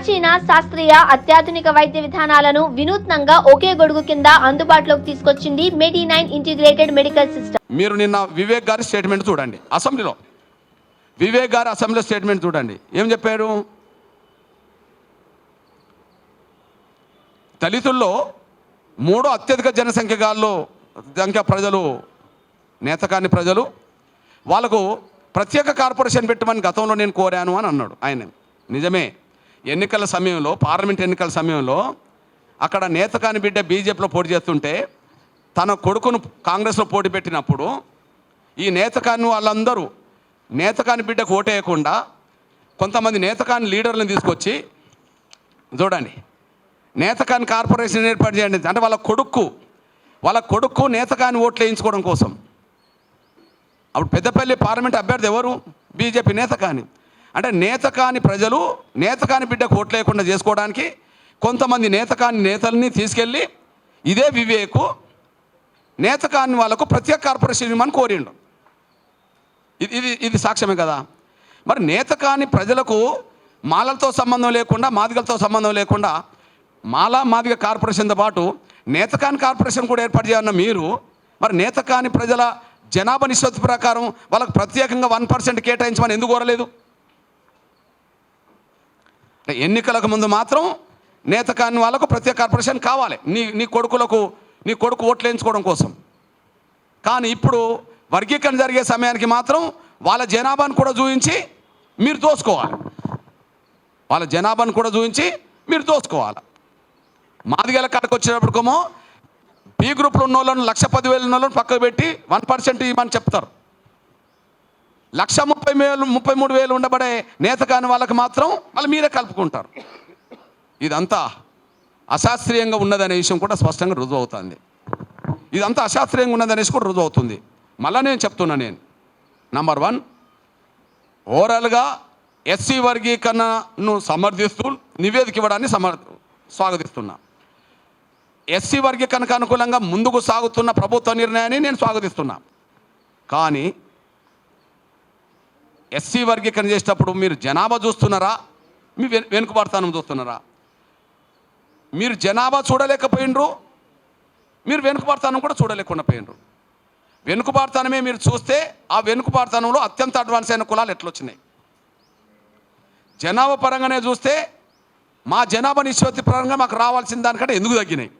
ప్రాచీన శాస్త్రీయ అత్యాధునిక వైద్య విధానాలను వినూత్నంగా ఒకే గొడుగు కింద అందుబాటులోకి తీసుకొచ్చింది Medi nine integrated medical system. మీరు నిన్న వివేక్ గారి స్టేట్మెంట్ చూడండి. అసెంబ్లీలో. వివేక్ గారి అసెంబ్లీలో స్టేట్మెంట్ చూడండి. ఏం చెప్పారు? దళితుల్లో మూడో అత్యధిక జనసంఖ్యగాల్లో సంఖ్య ప్రజలు నేతకాని ప్రజలు వాళ్ళకు ప్రత్యేక కార్పొరేషన్ పెట్టమని గతంలో నేను కోరాను అని అన్నాడు. ఆయన. నిజమే. ఎన్నికల సమయంలో పార్లమెంట్ ఎన్నికల సమయంలో అక్కడ నేతకాని బిడ్డ బీజేపీలో పోటీ చేస్తుంటే తన కొడుకును కాంగ్రెస్లో పోటీ పెట్టినప్పుడు ఈ నేతకాని వాళ్ళందరూ నేతకాని బిడ్డకు ఓటేయకుండా కొంతమంది నేతకాని లీడర్లను తీసుకొచ్చి చూడండి నేతకాని కార్పొరేషన్ ఏర్పాటు చేయండి అంటే వాళ్ళ కొడుకు వాళ్ళ కొడుకు నేతకాని ఓట్లు వేయించుకోవడం కోసం. అప్పుడు పెద్దపల్లి పార్లమెంట్ అభ్యర్థి ఎవరు? బీజేపీ నేతకాని. అంటే నేతకాని ప్రజలు నేతకాని బిడ్డకు ఓట్లు లేకుండా చేసుకోవడానికి కొంతమంది నేతకాని నేతల్ని తీసుకెళ్ళి ఇదే వివేకు నేతకాని వాళ్ళకు ప్రత్యేక కార్పొరేషన్ ఇవ్వమని కోరిండు. ఇది ఇది ఇది సాక్ష్యమే కదా. మరి నేతకాని ప్రజలకు మాలలతో సంబంధం లేకుండా మాదిగలతో సంబంధం లేకుండా మాల మాదిగ కార్పొరేషన్తో పాటు నేతకాని కార్పొరేషన్ కూడా ఏర్పాటు చేయాలన్న మీరు మరి నేతకాని ప్రజల జనాభా నిష్పత్తి ప్రకారం వాళ్ళకు ప్రత్యేకంగా వన్ పర్సెంట్ కేటాయించమని ఎందుకు కోరలేదు? ఎన్నికలకు ముందు మాత్రం నేత కాని వాళ్ళకు ప్రత్యేక కార్పొరేషన్ కావాలి. నీ నీ కొడుకులకు నీ కొడుకు ఓట్లు వేయించుకోవడం కోసం. కానీ ఇప్పుడు వర్గీకరణ జరిగే సమయానికి మాత్రం వాళ్ళ జనాభాను కూడా చూపించి మీరు దోసుకోవాలి. వాళ్ళ జనాభాను కూడా చూపించి మీరు దోసుకోవాలి. మాదిగల కాడకు వచ్చేటప్పటికేమో బి గ్రూప్లో ఉన్న వాళ్ళని లక్ష పదివేలు ఉన్న వాళ్ళని పక్కకు పెట్టి వన్ పర్సెంట్ ఇవ్వమని చెప్తారు. లక్ష ముప్పై వేలు ముప్పై మూడు వేలు ఉండబడే నేత కాని వాళ్ళకి మాత్రం మళ్ళీ మీరే కలుపుకుంటారు. ఇదంతా అశాస్త్రీయంగా ఉన్నదనే విషయం కూడా స్పష్టంగా రుజువు అవుతుంది ఇదంతా అశాస్త్రీయంగా ఉన్నదనేసి కూడా రుజువు అవుతుంది మళ్ళీ నేను చెప్తున్నా నేను. నంబర్ వన్ ఓవరాల్గా ఎస్సీ వర్గీకరణను సమర్థిస్తూ నివేదిక ఇవ్వడాన్ని సమర్ స్వాగతిస్తున్నా. ఎస్సీ వర్గీకరణకు అనుకూలంగా ముందుకు సాగుతున్న ప్రభుత్వ నిర్ణయాన్ని నేను స్వాగతిస్తున్నా. కానీ ఎస్సీ వర్గీకరణ చేసేటప్పుడు మీరు జనాభా చూస్తున్నారా? మీ వెనుకబడతానం చూస్తున్నారా? మీరు జనాభా చూడలేకపోయినరు మీరు వెనుకబడతానం కూడా చూడలేకుండా పోయినరు. వెనుకబాటుతనమే మీరు చూస్తే ఆ వెనుకబాటుతనంలో అత్యంత అడ్వాన్స్ అయిన కులాలు ఎట్లొచ్చినాయి? జనాభా పరంగానే చూస్తే మా జనాభా నిష్పత్తి పరంగా మాకు రావాల్సిన దానికంటే ఎందుకు తగ్గినాయి?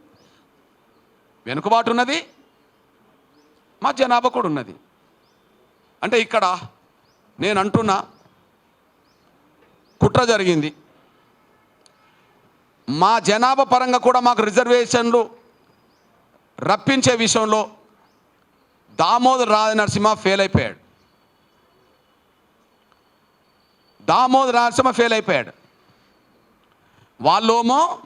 వెనుకబాటు ఉన్నది మా జనాభా కూడా ఉన్నది. అంటే ఇక్కడ నేను అంటున్నా కుట్ర జరిగింది. మా జనాభా పరంగా కూడా మాకు రిజర్వేషన్లు రప్పించే విషయంలో దామోదర్ రాజ నరసింహ ఫెయిల్ అయిపోయాడు. దామోదర్ నరసింహ ఫెయిల్ అయిపోయాడు. వాళ్ళేమో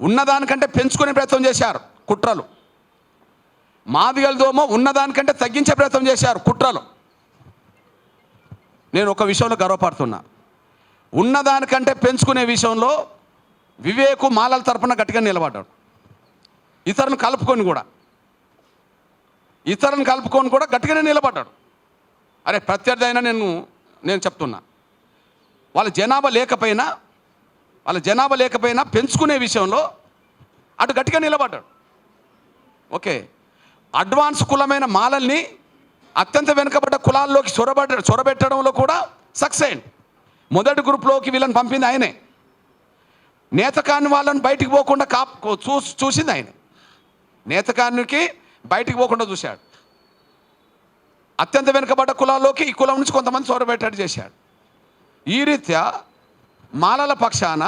ఉన్నదానికంటే పెంచుకునే ప్రయత్నం చేశారు కుట్రలు. మాదిగలదోమో ఉన్నదానికంటే తగ్గించే ప్రయత్నం చేశారు కుట్రలు. నేను ఒక విషయంలో గర్వపడుతున్నా. ఉన్నదానికంటే పెంచుకునే విషయంలో వివేకు మాలల తరపున గట్టిగా నిలబడ్డాడు. ఇతరులను కలుపుకొని కూడా. ఇతరులను కలుపుకొని కూడా గట్టిగానే నిలబడ్డాడు. అరే ప్రత్యర్థి అయినా నేను నేను చెప్తున్నా. వాళ్ళ జనాభా లేకపోయినా వాళ్ళ జనాభా లేకపోయినా పెంచుకునే విషయంలో అటు గట్టిగా నిలబడ్డాడు. ఓకే. అడ్వాన్స్ కులమైన మాలల్ని అత్యంత వెనుకబడ్డ కులాల్లోకి చొరబడ్డ చొరబెట్టడంలో కూడా సక్సెస్ అయింది మొదటి గ్రూప్లోకి వీళ్ళని పంపింది ఆయనే. నేతకాని వాళ్ళని బయటికి పోకుండా కా చూ చూసింది ఆయన. నేతకానికి బయటికి పోకుండా చూశాడు. అత్యంత వెనుకబడ్డ కులాల్లోకి ఈ కులం నుంచి కొంతమంది చొరబెట్టాడు చేశాడు. ఈ రీత్యా మాలల పక్షాన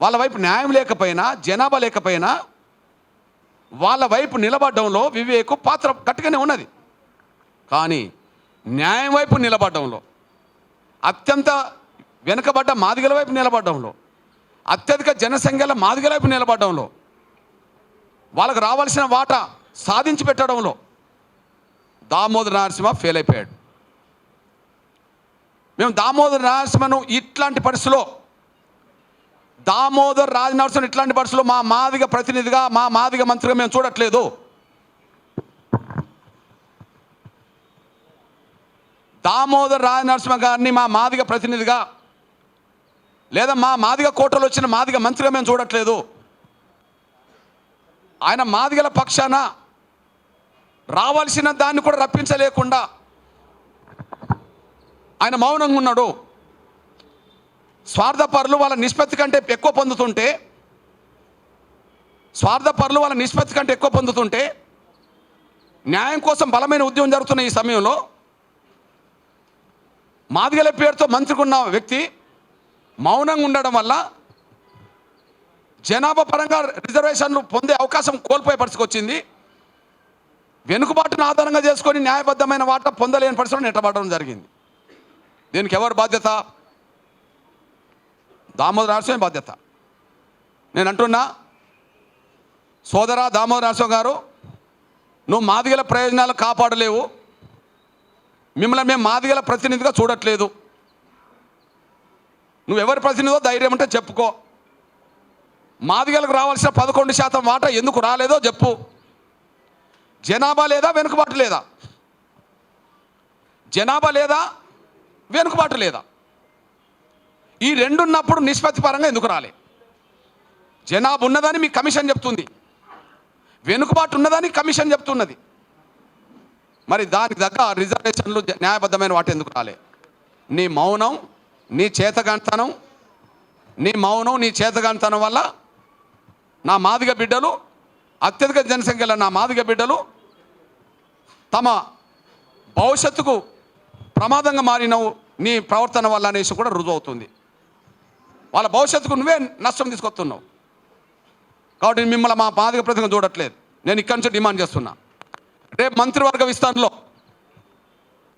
వాళ్ళ వైపు న్యాయం లేకపోయినా జనాభా లేకపోయినా వాళ్ళ వైపు నిలబడడంలో వివేకు పాత్ర గట్టిగానే ఉన్నది. కానీ న్యాయం వైపు నిలబడడంలో అత్యంత వెనుకబడ్డ మాదిగల వైపు నిలబడడంలో అత్యధిక జనసంఖ్యల మాదిగల వైపు నిలబడడంలో వాళ్ళకు రావాల్సిన వాటా సాధించి పెట్టడంలో దామోదర నరసింహ ఫెయిల్ అయిపోయాడు. మేము దామోదర నరసింహను ఇట్లాంటి పరిస్థితిలో దామోదర్ రాజ ఇట్లాంటి పరిస్థితుల్లో మా మాదిగ ప్రతినిధిగా మా మాదిగ మంత్రిగా మేము చూడట్లేదు. దామోదర్ రాజ నరసింహ గారిని మా మాదిగ ప్రతినిధిగా లేదా మా మాదిగ కోటలు వచ్చిన మాదిగ మంత్రిగా మేము చూడట్లేదు. ఆయన మాదిగల పక్షాన రావాల్సిన దాన్ని కూడా రప్పించలేకుండా ఆయన మౌనంగా ఉన్నాడు. స్వార్థపరులు వాళ్ళ నిష్పత్తి కంటే ఎక్కువ పొందుతుంటే స్వార్థపరులు వాళ్ళ నిష్పత్తి కంటే ఎక్కువ పొందుతుంటే న్యాయం కోసం బలమైన ఉద్యమం జరుగుతున్న ఈ సమయంలో మాదిగల పేరుతో మంత్రికున్న వ్యక్తి మౌనంగా ఉండడం వల్ల జనాభా పరంగా రిజర్వేషన్లు పొందే అవకాశం కోల్పోయే పరిస్థితికి వచ్చింది. వెనుకబాటును ఆధారంగా చేసుకొని న్యాయబద్ధమైన వాటా పొందలేని పరిస్థితులు నెట్టబడడం జరిగింది. దీనికి ఎవరు బాధ్యత? దామోదర నరసింహ బాధ్యత. నేను అంటున్నా సోదరా దామోదర నరసింహ గారు నువ్వు మాదిగల ప్రయోజనాలు కాపాడలేవు. మిమ్మల్ని మేము మాదిగల ప్రతినిధిగా చూడట్లేదు. నువ్వు ఎవరి ప్రతినిధో ధైర్యం అంటే చెప్పుకో. మాదిగలకు రావాల్సిన పదకొండు శాతం వాటా ఎందుకు రాలేదో చెప్పు. జనాభా లేదా వెనుకబాటు లేదా? జనాభా లేదా వెనుకబాటు లేదా? ఈ రెండు ఉన్నప్పుడు నిష్పత్తి పరంగా ఎందుకు రాలే? జనాభా ఉన్నదని మీ కమిషన్ చెప్తుంది. వెనుకబాటు ఉన్నదని కమిషన్ చెప్తున్నది. మరి దానికి తగ్గ రిజర్వేషన్లు న్యాయబద్ధమైన వాటి ఎందుకు రాలే? నీ మౌనం నీ చేతగాంతనం నీ మౌనం నీ చేతగాంతనం వల్ల నా మాదిగ బిడ్డలు అత్యధిక జనసంఖ్యలో నా మాదిగ బిడ్డలు తమ భవిష్యత్తుకు ప్రమాదంగా మారినవు నీ ప్రవర్తన వల్ల అనేసి కూడా రుజువు అవుతుంది వాళ్ళ భవిష్యత్తుకు నువ్వే నష్టం తీసుకొస్తున్నావు. కాబట్టి మిమ్మల్ని మా మాదిగ ప్రతిగా చూడట్లేదు. నేను ఇక్కడి నుంచి డిమాండ్ చేస్తున్నా. రేపు మంత్రివర్గ విస్తరణలో.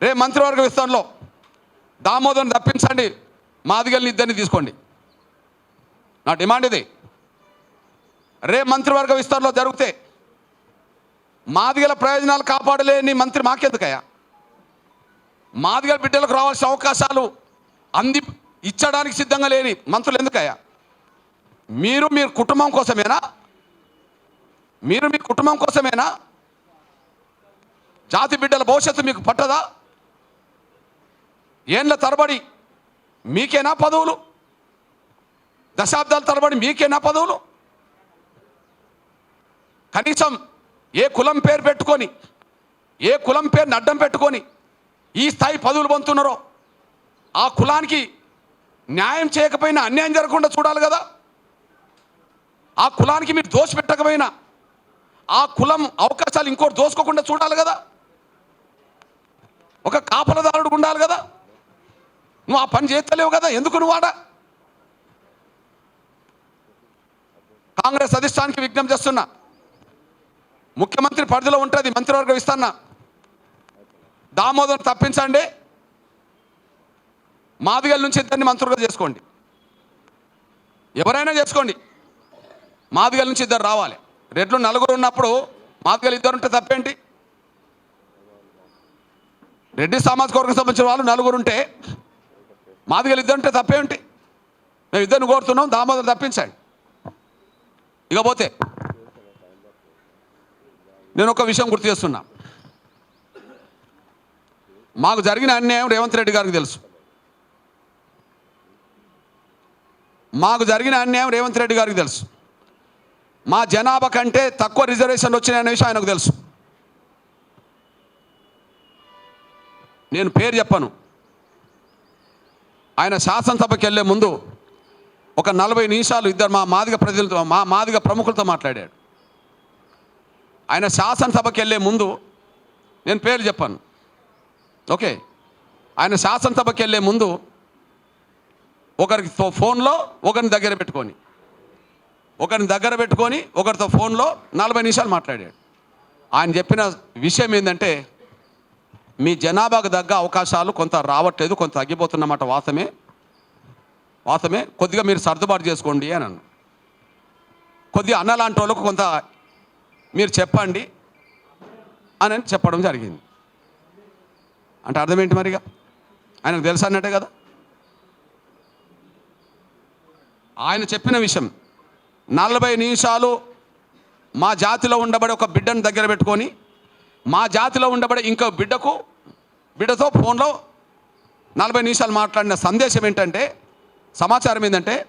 రేపు మంత్రివర్గ విస్తరణలో. దామోదర్ని తప్పించండి. మాదిగల్ని ఇద్దరిని తీసుకోండి. నా డిమాండ్ ఇది. రేపు మంత్రివర్గ విస్తరణలో జరిగితే మాదిగల ప్రయోజనాలు కాపాడలేని మంత్రి మాకెందుకయ్యా? మాదిగల బిడ్డలకు రావాల్సిన అవకాశాలు అంది ఇచ్చడానికి సిద్ధంగా లేని మంత్రులు ఎందుకయ్యా? మీరు మీ కుటుంబం కోసమేనా? మీరు మీ కుటుంబం కోసమేనా? జాతి బిడ్డల భవిష్యత్తు మీకు పట్టదా? ఏండ్ల తరబడి మీకేనా పదవులు? దశాబ్దాల తరబడి మీకేనా పదవులు? కనీసం ఏ కులం పేరు పెట్టుకొని ఏ కులం పేరుని అడ్డం పెట్టుకొని ఈ స్థాయి పదవులు పొందుతున్నారో ఆ కులానికి న్యాయం చేయకపోయినా అన్యాయం జరగకుండా చూడాలి కదా? ఆ కులానికి మీరు దోష పెట్టకపోయినా ఆ కులం అవకాశాలు ఇంకోటి దోసుకోకుండా చూడాలి కదా? ఒక కాపలదారుడు ఉండాలి కదా. నువ్వు ఆ పని చేస్తలేవు కదా ఎందుకు నువ్వు కాంగ్రెస్ అధిష్టానికి విజ్ఞప్తి చేస్తున్నా. ముఖ్యమంత్రి పరిధిలో ఉంటుంది మంత్రివర్గం ఇస్తాన్నా. దామోదర్ తప్పించండి. మాదిగల నుంచి ఇద్దరిని మంత్రులుగా చేసుకోండి. ఎవరైనా చేసుకోండి. మాదిగల నుంచి ఇద్దరు రావాలి. రెడ్లు నలుగురు ఉన్నప్పుడు మాదిగలు ఇద్దరు ఉంటే తప్పేంటి? రెడ్డి సామాజిక వర్గం సంబంధించిన వాళ్ళు నలుగురు ఉంటే మాదిగలు ఇద్దరు ఉంటే తప్పేమిటి మేము ఇద్దరిని కోరుతున్నాం దామోదర్ తప్పించండి. ఇకపోతే నేను ఒక విషయం గుర్తు చేస్తున్నా. మాకు జరిగిన అన్యాయం రేవంత్ రెడ్డి గారికి తెలుసు. మాకు జరిగిన అన్యాయం రేవంత్ రెడ్డి గారికి తెలుసు. మా జనాభా కంటే తక్కువ రిజర్వేషన్లు వచ్చినాయనే విషయం ఆయనకు తెలుసు. నేను పేరు చెప్పను. ఆయన శాసనసభకి వెళ్ళే ముందు ఒక నలభై నిమిషాలు ఇద్దరు మా మాదిగ ప్రజలతో మా మాదిగ ప్రముఖులతో మాట్లాడాడు. ఆయన శాసనసభకి వెళ్ళే ముందు నేను పేరు చెప్పాను. ఓకే. ఆయన శాసనసభకి వెళ్ళే ముందు ఒకరికి ఫోన్లో ఒకరిని దగ్గర పెట్టుకొని ఒకరిని దగ్గర పెట్టుకొని ఒకరితో ఫోన్లో నలభై నిమిషాలు మాట్లాడాడు. ఆయన చెప్పిన విషయం ఏంటంటే మీ జనాభాకు తగ్గ అవకాశాలు కొంత రావట్లేదు కొంత తగ్గిపోతున్నమాట వాస్తవమే? వాస్తవమే? కొద్దిగా మీరు సర్దుబాటు చేసుకోండి అని అన్ను కొద్దిగా అన్నలాంటి వాళ్ళకు కొంత మీరు చెప్పండి అని అని చెప్పడం జరిగింది. అంటే అర్థం ఏంటి మరిగా? ఆయనకు తెలుసు అన్నట్టే కదా? ఆయన చెప్పిన విషయం నలభై నిమిషాలు మా జాతిలో ఉండబడే ఒక బిడ్డను దగ్గర పెట్టుకొని మా జాతిలో ఉండబడే ఇంకో బిడ్డకు బిడ్డతో ఫోన్లో నలభై నిమిషాలు మాట్లాడిన సందేశం ఏంటంటే సమాచారం ఏంటంటే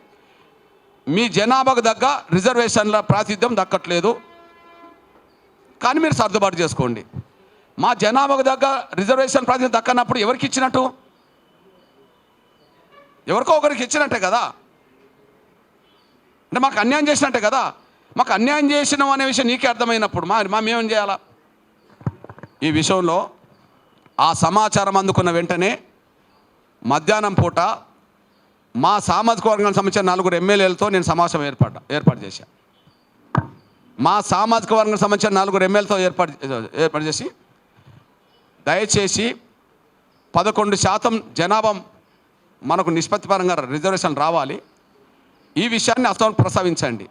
మీ జనాభాకు తగ్గ రిజర్వేషన్ల ప్రాతిధ్యం దక్కట్లేదు. కానీ మీరు సర్దుబాటు చేసుకోండి. మా జనాభాకు తగ్గ రిజర్వేషన్ ప్రాతినిధ్యం దక్కనప్పుడు ఎవరికి ఇచ్చినట్టు? ఎవరికో ఒకరికి ఇచ్చినట్టే కదా? అంటే మాకు అన్యాయం చేసినట్టే కదా? మాకు అన్యాయం చేసినాం అనే విషయం నీకే అర్థమైనప్పుడు మా మా మేమేం చేయాలా? ఈ విషయంలో ఆ సమాచారం అందుకున్న వెంటనే మధ్యాహ్నం పూట మా సామాజిక వర్గానికి సంబంధించిన నలుగురు ఎమ్మెల్యేలతో నేను సమావేశం ఏర్పాటు ఏర్పాటు చేశాను మా సామాజిక వర్గానికి సంబంధించిన నలుగురు ఎమ్మెల్యేలతో ఏర్పాటు ఏర్పాటు చేసి దయచేసి పదకొండు శాతం జనాభా మనకు నిష్పత్తి పరంగా రిజర్వేషన్ రావాలి. ఈ విషయాన్ని అసలు ప్రస్తావించండి.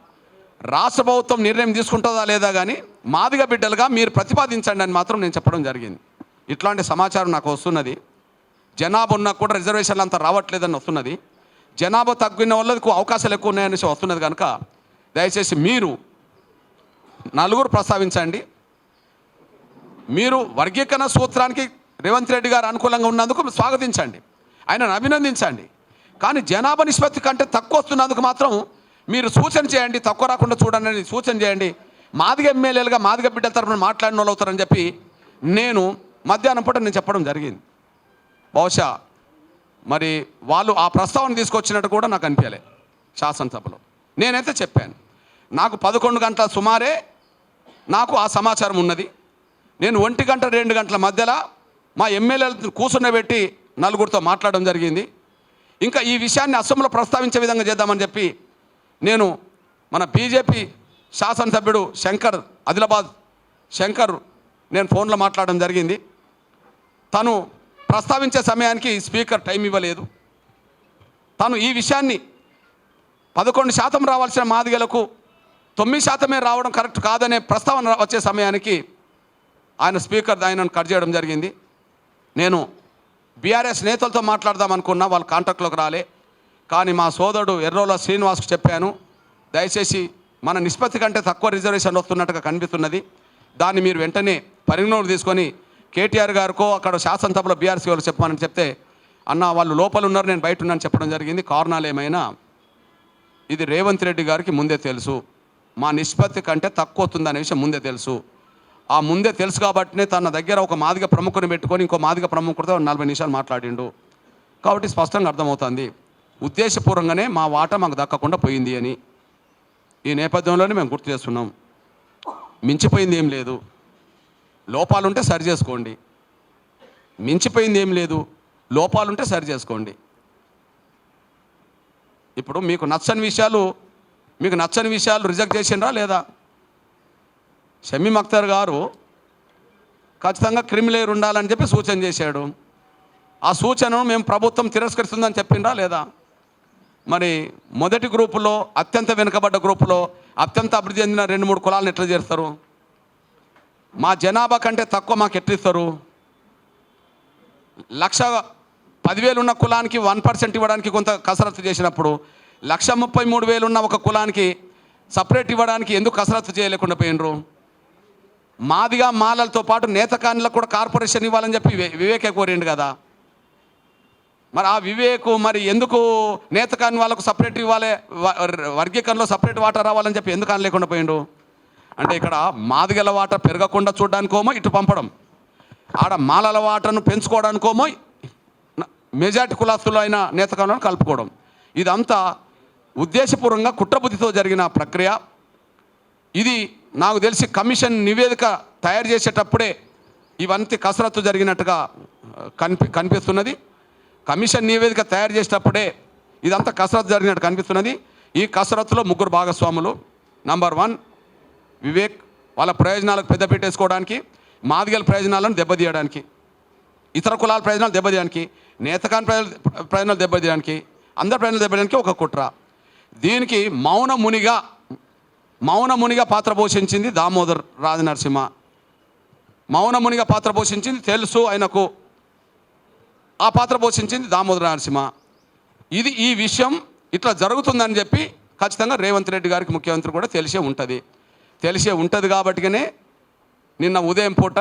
రాష్ట్ర ప్రభుత్వం నిర్ణయం తీసుకుంటుందా లేదా కానీ మాదిగ బిడ్డలుగా మీరు ప్రతిపాదించండి అని మాత్రం నేను చెప్పడం జరిగింది. ఇట్లాంటి సమాచారం నాకు వస్తున్నది. జనాభా ఉన్నా కూడా రిజర్వేషన్లు అంత రావట్లేదని వస్తున్నది. జనాభా తగ్గిన వాళ్ళకు అవకాశాలు ఎక్కువ ఉన్నాయనేసి వస్తున్నది కనుక దయచేసి మీరు నలుగురు ప్రస్తావించండి. మీరు వర్గీకరణ సూత్రానికి రేవంత్ రెడ్డి గారు అనుకూలంగా ఉన్నందుకు స్వాగతించండి. ఆయనను అభినందించండి. కానీ జనాభా నిష్పత్తి కంటే తక్కువ వస్తున్నందుకు మాత్రం మీరు సూచన చేయండి తక్కువ రాకుండా చూడండి సూచన చేయండి. మాదిగ ఎమ్మెల్యేలుగా మాదిగ బిడ్డల తరపున మాట్లాడిన వాళ్ళు అవుతారని చెప్పి నేను మధ్యాహ్నం పూట నేను చెప్పడం జరిగింది. బహుశా మరి వాళ్ళు ఆ ప్రస్తావన తీసుకొచ్చినట్టు కూడా నాకు అనిపించలే శాసనసభలో. నేనైతే చెప్పాను నాకు పదకొండు గంటల సుమారే నాకు ఆ సమాచారం ఉన్నది. నేను ఒంటి గంట రెండు గంటల మధ్యలో మా ఎమ్మెల్యేలు కూర్చున్నబెట్టి నలుగురితో మాట్లాడడం జరిగింది. ఇంకా ఈ విషయాన్ని అసెంబ్లీలో ప్రస్తావించే విధంగా చేద్దామని చెప్పి నేను మన బీజేపీ శాసనసభ్యుడు శంకర్ ఆదిలాబాద్ శంకర్ నేను ఫోన్లో మాట్లాడడం జరిగింది. తను ప్రస్తావించే సమయానికి స్పీకర్ టైం ఇవ్వలేదు. తను ఈ విషయాన్ని పదకొండు శాతం రావాల్సిన మాదిగలకు తొమ్మిది శాతమే రావడం కరెక్ట్ కాదనే ప్రస్తావన వచ్చే సమయానికి ఆయన స్పీకర్ ఆయనను కట్ చేయడం జరిగింది. నేను బీఆర్ఎస్ నేతలతో మాట్లాడదాం అనుకున్నా వాళ్ళు కాంటాక్ట్లోకి రాలే. కానీ మా సోదరుడు ఎర్రోల శ్రీనివాస్కు చెప్పాను దయచేసి మన నిష్పత్తి కంటే తక్కువ రిజర్వేషన్ వస్తున్నట్టుగా కనిపిస్తున్నది. దాన్ని మీరు వెంటనే పరిగణలోకి తీసుకొని కేటీఆర్ గారికో అక్కడ శాసనసభలో బీఆర్సీ వాళ్ళు చెప్పమని చెప్తే అన్న వాళ్ళు లోపల ఉన్నారు నేను బయట ఉన్నాను చెప్పడం జరిగింది. కారణాలు ఏమైనా? ఇది రేవంత్ రెడ్డి గారికి ముందే తెలుసు. మా నిష్పత్తి కంటే తక్కువ వస్తుందనే విషయం ముందే తెలుసు. ఆ ముందే తెలుసు కాబట్టినే తన దగ్గర ఒక మాదిగ ప్రముఖుని పెట్టుకొని ఇంకో మాదిగ ప్రముఖుడితో నలభై నిమిషాలు మాట్లాడిండు. కాబట్టి స్పష్టంగా అర్థమవుతుంది. ఉద్దేశపూర్వకంగానే మా వాటా మాకు దక్కకుండా పోయింది అని. ఈ నేపథ్యంలోనే మేము గుర్తు చేస్తున్నాం. మించిపోయింది ఏం లేదు. లోపాలుంటే సరి చేసుకోండి. మించిపోయింది ఏం లేదు. లోపాలుంటే సరి చేసుకోండి. ఇప్పుడు మీకు నచ్చని విషయాలు మీకు నచ్చని విషయాలు రిజెక్ట్ చేసిండ్రా లేదా? షమీమ్ అఖ్తర్ గారు ఖచ్చితంగా క్రిమిలేర్ ఉండాలని చెప్పి సూచన చేశాడు. ఆ సూచనను మేము ప్రభుత్వం తిరస్కరిస్తుందని చెప్పిండ్రా లేదా? మరి మొదటి గ్రూపులో అత్యంత వెనుకబడ్డ గ్రూపులో అత్యంత అభివృద్ధి చెందిన రెండు మూడు కులాలను ఎట్లా చేస్తారు? మా జనాభా కంటే తక్కువ మాకు ఎట్టిస్తారు? లక్ష పదివేలు ఉన్న కులానికి వన్ పర్సెంట్ ఇవ్వడానికి కొంత కసరత్తు చేసినప్పుడు లక్ష ముప్పై మూడు వేలు ఉన్న ఒక కులానికి సపరేట్ ఇవ్వడానికి ఎందుకు కసరత్తు చేయలేకుండా పోయినరు? మాదిగా మాలలతో పాటు నేతకాన్లకు కూడా కార్పొరేషన్ ఇవ్వాలని చెప్పి వివేకే కోరిండు కదా. మరి ఆ వివేకు మరి ఎందుకు నేతకాని వాళ్ళకు సపరేట్ ఇవ్వాలి వర్గీకరణలో సపరేట్ వాటా రావాలని చెప్పి ఎందుకు అనలేకుండా పోయిండు? అంటే ఇక్కడ మాదిగల వాట పెరగకుండా చూడడానికోమో ఇటు పంపడం. ఆడ మాలల వాటను పెంచుకోవడానికోమో మెజార్టీ కులాస్తులు అయిన నేతకాలను కలుపుకోవడం. ఇదంతా ఉద్దేశపూర్వకంగా కుట్రబుద్ధితో జరిగిన ప్రక్రియ. ఇది నాకు తెలిసి కమిషన్ నివేదిక తయారు చేసేటప్పుడే ఇవంతా కసరత్తు జరిగినట్టుగా కనిపి కనిపిస్తున్నది. కమిషన్ నివేదిక తయారు చేసేటప్పుడే ఇదంతా కసరత్తు జరిగినట్టు కనిపిస్తున్నది. ఈ కసరత్తులో ముగ్గురు భాగస్వాములు. నంబర్ వన్ వివేక్ వాళ్ళ ప్రయోజనాలకు పెద్ద పెట్టేసుకోవడానికి మాదిగల ప్రయోజనాలను దెబ్బతీయడానికి ఇతర కులాల ప్రయోజనాలు దెబ్బతీయడానికి నేతకాని ప్రజల ప్రయోజనాలు దెబ్బతీయడానికి అందరి ప్రయోజనాలు దెబ్బతీయడానికి ఒక కుట్ర. దీనికి మౌన మునిగా మౌన మునిగా పాత్ర పోషించింది దామోదర్ రాజనరసింహ. మౌన మునిగా పాత్ర పోషించింది తెలుసు ఆయనకు. ఆ పాత్ర పోషించింది దామోదర నరసింహ ఇది ఈ విషయం ఇట్లా జరుగుతుందని చెప్పి ఖచ్చితంగా రేవంత్ రెడ్డి గారికి ముఖ్యమంత్రి కూడా తెలిసే ఉంటుంది. తెలిసే ఉంటుంది కాబట్టిగానే నిన్న ఉదయం పూట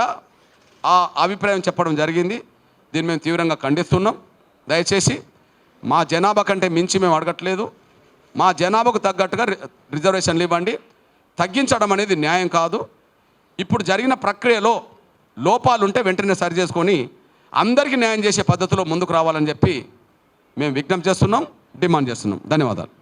ఆ అభిప్రాయం చెప్పడం జరిగింది. దీన్ని మేము తీవ్రంగా ఖండిస్తున్నాం. దయచేసి మా జనాభా కంటే మించి మేము అడగట్లేదు. మా జనాభాకు తగ్గట్టుగా రి- రిజర్వేషన్లు ఇవ్వండి. తగ్గించడం అనేది న్యాయం కాదు. ఇప్పుడు జరిగిన ప్రక్రియలో లోపాలు ఉంటే వెంటనే సరి చేసుకొని అందరికీ న్యాయం చేసే పద్ధతిలో ముందుకు రావాలని చెప్పి మేము విజ్ఞప్తి చేస్తున్నాం డిమాండ్ చేస్తున్నాం. ధన్యవాదాలు.